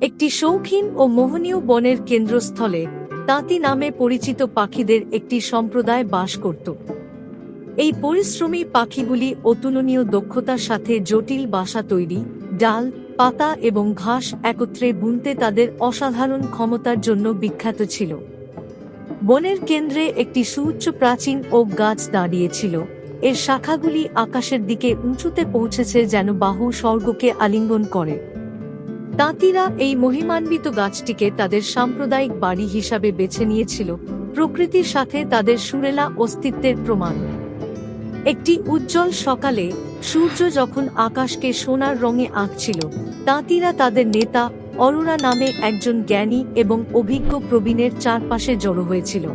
একটি শৌখিন ও মোহনীয় বনের কেন্দ্রস্থলে তাঁতি নামে পরিচিত পাখিদের একটি সম্প্রদায় বাস করত। এই পরিশ্রমী পাখিগুলি অতুলনীয় দক্ষতার সাথে জটিল বাসা তৈরি, ডাল, পাতা এবং ঘাস একত্রে বুনতে তাদের অসাধারণ ক্ষমতার জন্য বিখ্যাত ছিল। বনের কেন্দ্রে একটি সুউচ্চ প্রাচীন ওক গাছ দাঁড়িয়েছিল। এর শাখাগুলি আকাশের দিকে উঁচুতে পৌঁছেছে যেন বাহু স্বর্গকে আলিঙ্গন করে। তাঁতিরা এই মহিমান্বিত গাছটিকে তাদের সাম্প্রদায়িক বাড়ি হিসাবে বেছে নিয়েছিল, প্রকৃতির সাথে তাদের সুরেলা অস্তিত্বের প্রমাণ। একটি উজ্জ্বল সকালে সূর্য যখন আকাশকে সোনার রঙে আঁকছিল তাঁতিরা তাদের নেতা অরোরা নামে একজন জ্ঞানী এবং অভিজ্ঞ প্রবীণের চারপাশে জড়ো হয়েছিল।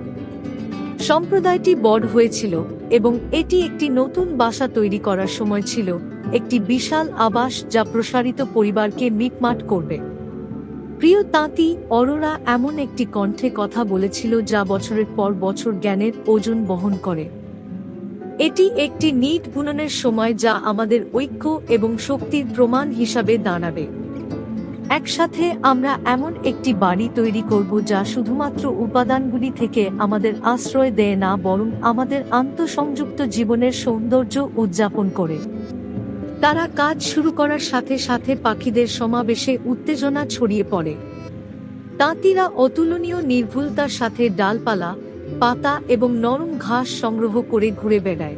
সম্প্রদায়টি বড় হয়েছিল এবং এটি একটি নতুন বাসা তৈরি করার সময় ছিল একটি বিশাল আবাস যা প্রসারিত পরিবারকে মিটমাট করবে। প্রিয় তাঁতি, অরোরা এমন একটি কণ্ঠে কথা বলেছিল যা বছরের পর বছর জ্ঞানের ওজন বহন করে। এটি একটি নিট বুননের সময় যা আমাদের ঐক্য এবং শক্তির প্রমাণ হিসাবে দাঁড়াবে। একসাথে আমরা এমন একটি বাড়ি তৈরি করব যা শুধুমাত্র উপাদানগুলি থেকে আমাদের আশ্রয় দেয় না, বরং আমাদের আন্তঃসংযুক্ত জীবনের সৌন্দর্য উদযাপন করে। তারা কাজ শুরু করার সাথে সাথে পাখিদের সমাবেশে উত্তেজনা ছড়িয়ে পড়ে। তাঁতিরা অতুলনীয় নির্ভুলতার সাথে ডালপালা, পাতা এবং নরম ঘাস সংগ্রহ করে ঘুরে বেড়ায়।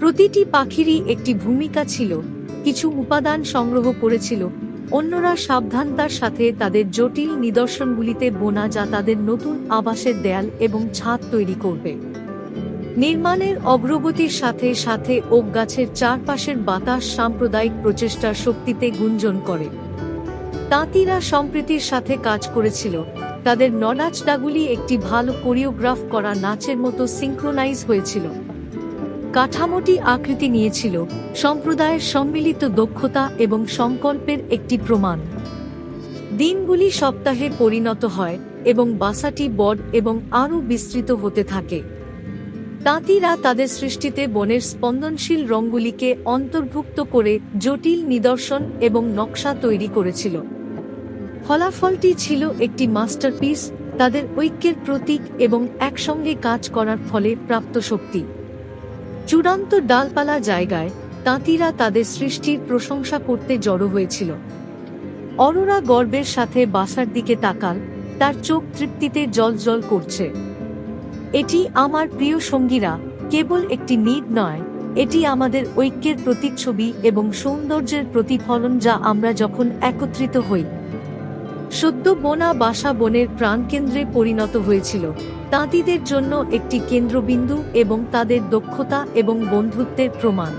প্রতিটি পাখিরই একটি ভূমিকা ছিল, কিছু উপাদান সংগ্রহ করেছিল, অন্যরা সাবধানতার সাথে তাদের জটিল নিদর্শনগুলিতে বোনা যা তাদের নতুন আবাসের দেয়াল এবং ছাদ তৈরি করবে। নির্মাণের অগ্রগতির সাথে সাথে ওক গাছের চারপাশের বাতাস সাম্প্রদায়িক প্রচেষ্টার শক্তিতে গুঞ্জন করে। তাঁতিরা সম্প্রীতির সাথে কাজ করেছিল। তাদের ননাচডাগুলি একটি ভালো কোরিওগ্রাফ করা নাচের মতো সিঙ্ক্রোনাইজ হয়েছিল। কাঠামোটি আকৃতি নিয়েছিল, সম্প্রদায়ের সম্মিলিত দক্ষতা এবং সংকল্পের একটি প্রমাণ। দিনগুলি সপ্তাহে পরিণত হয় এবং বাসাটি বড এবং আরও বিস্তৃত হতে থাকে। তাঁতিরা তাদের সৃষ্টিতে বনের স্পন্দনশীল রঙগুলিকে অন্তর্ভুক্ত করে জটিল নিদর্শন এবং নকশা তৈরি করেছিল। ফলাফলটি ছিল একটি মাস্টারপিস, তাদের ঐক্যের প্রতীক এবং একসঙ্গে কাজ করার ফলে প্রাপ্ত শক্তি। চূড়ান্ত ডালপালা জায়গায় তাঁতিরা তাদের সৃষ্টির প্রশংসা করতে জড়ো হয়েছিল। অরোরা গর্বের সাথে বাসার দিকে তাকাল, তার চোখ তৃপ্তিতে জল জল করছে। এটি আমার প্রিয় সঙ্গীরা, কেবল একটি নিড নয়, এটি আমাদের ঐক্যের প্রতিচ্ছবি এবং সৌন্দর্যের প্রতিফলন যা আমরা যখন একত্রিত হই। সদ্য বোনা বাসা বনের প্রাণকেন্দ্রে পরিণত হয়েছিল। তাঁতিদের জন্য একটি কেন্দ্রবিন্দু এবং তাদের দক্ষতা এবং বন্ধুত্বের প্রমাণ।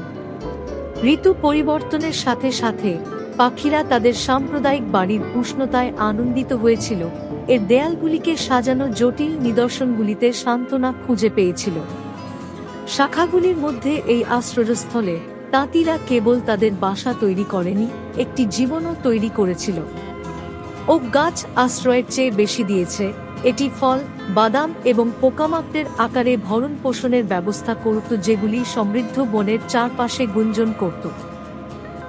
ঋতু পরিবর্তনের সাথে সাথে পাখিরা তাদের সাম্প্রদায়িক বাড়ির উষ্ণতায় আনন্দিত হয়েছিল। এর দেয়ালগুলিকে সাজানো জটিল নিদর্শনগুলিতে সান্ত্বনা খুঁজে পেয়েছিল। শাখাগুলির মধ্যে এই আশ্রয়স্থলে তাঁতিরা কেবল তাদের বাসা তৈরি করেনি, একটি জীবনও তৈরি করেছিল। ও গাছ আশ্রয়ের চেয়ে বেশি দিয়েছে, এটি ফল, বাদাম এবং পোকামাকড়ের আকারে ভরণ পোষণের ব্যবস্থা করত যেগুলি সমৃদ্ধ বনের চারপাশে গুঞ্জন করত।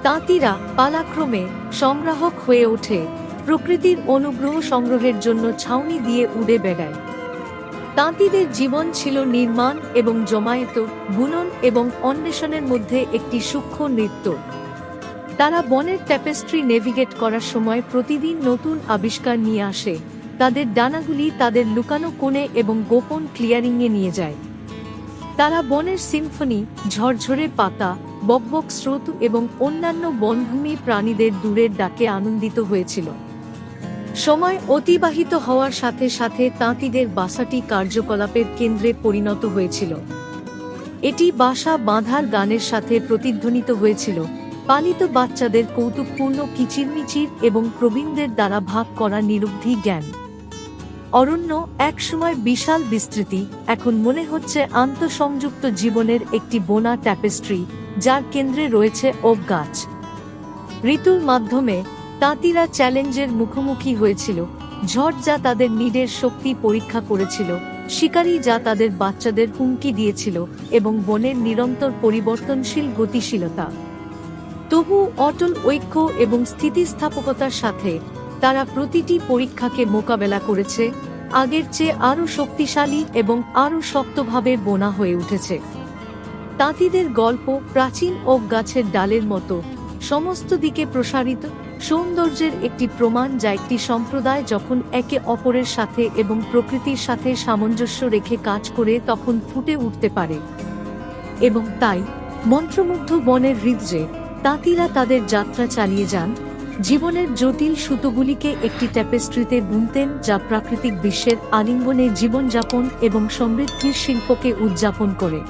তাঁতিরা পালাক্রমে সংগ্রাহক হয়ে ওঠে। প্রকৃতির অনুগ্রহ সংগ্রহের জন্য ছাউনি দিয়ে উড়ে বেড়ায়। তাঁতিদের জীবন ছিল নির্মাণ এবং জমায়েত, বুনন এবং অন্বেষণের মধ্যে একটি সূক্ষ্ম নৃত্য। তারা বনের ট্যাপেস্ট্রি নেভিগেট করার সময় প্রতিদিন নতুন আবিষ্কার নিয়ে আসে। তাদের ডানাগুলি তাদের লুকানো কোণে এবং গোপন ক্লিয়ারিংয়ে নিয়ে যায়। তারা বনের সিম্ফনি ঝরঝরে পাতা বকবক স্রোত এবং অন্যান্য বনভূমি প্রাণীদের দূরের ডাকে আনন্দিত হয়েছিল। সময় অতিবাহিত হওয়ার সাথে সাথে তাঁতিদের বাসাটি কার্যকলাপের কেন্দ্রে পরিণত হয়েছিল। এটি বাসা বাঁধার গানের সাথে প্রতিধ্বনিত হয়েছিল। পালিত বাচ্চাদের কৌতুকপূর্ণ কিচিরমিচির এবং প্রবীণদের দ্বারা ভাগ করা নিরুদ্ধি জ্ঞান। অরণ্য একসময় বিশাল বিস্তৃতি, এখন মনে হচ্ছে আন্তঃসংযুক্ত জীবনের একটি বোনা ট্যাপেস্ট্রি, যার কেন্দ্রে রয়েছে ওক গাছ। ঋতুর মাধ্যমে তাঁতিরা চ্যালেঞ্জের মুখোমুখি হয়েছিল। ঝড় যা তাদের নিডের শক্তি পরীক্ষা করেছিল, শিকারী যা তাদের বাচ্চাদের হুমকি দিয়েছিল এবং বনের নিরন্তর পরিবর্তনশীল গতিশীলতা। তবু অটল ঐক্য এবং স্থিতিস্থাপকতার সাথে তারা প্রতিটি পরীক্ষাকে মোকাবেলা করেছে, আগের চেয়ে আরও শক্তিশালী এবং আরও শক্তভাবে বোনা হয়ে উঠেছে। তাঁতিদের গল্প প্রাচীন ও গাছের ডালের মতো, সমস্ত দিকে প্রসারিত সৌন্দর্যের একটি প্রমাণ যা একটি সম্প্রদায় যখন একে অপরের সাথে এবং প্রকৃতির সাথে সামঞ্জস্য রেখে কাজ করে তখন ফুটে উঠতে পারে। এবং তাই, মন্ত্রমুগ্ধ বনের হৃদয়ে তাঁতিরা তাদের যাত্রা চালিয়ে যান। জীবনের জটিল সুতোগুলিকে একটি ট্যাপেস্ট্রিতে বুনতেন যা প্রাকৃতিক বিশ্বের আলিঙ্গনে জীবনযাপন এবং সমৃদ্ধির শিল্পকে উদযাপন করে।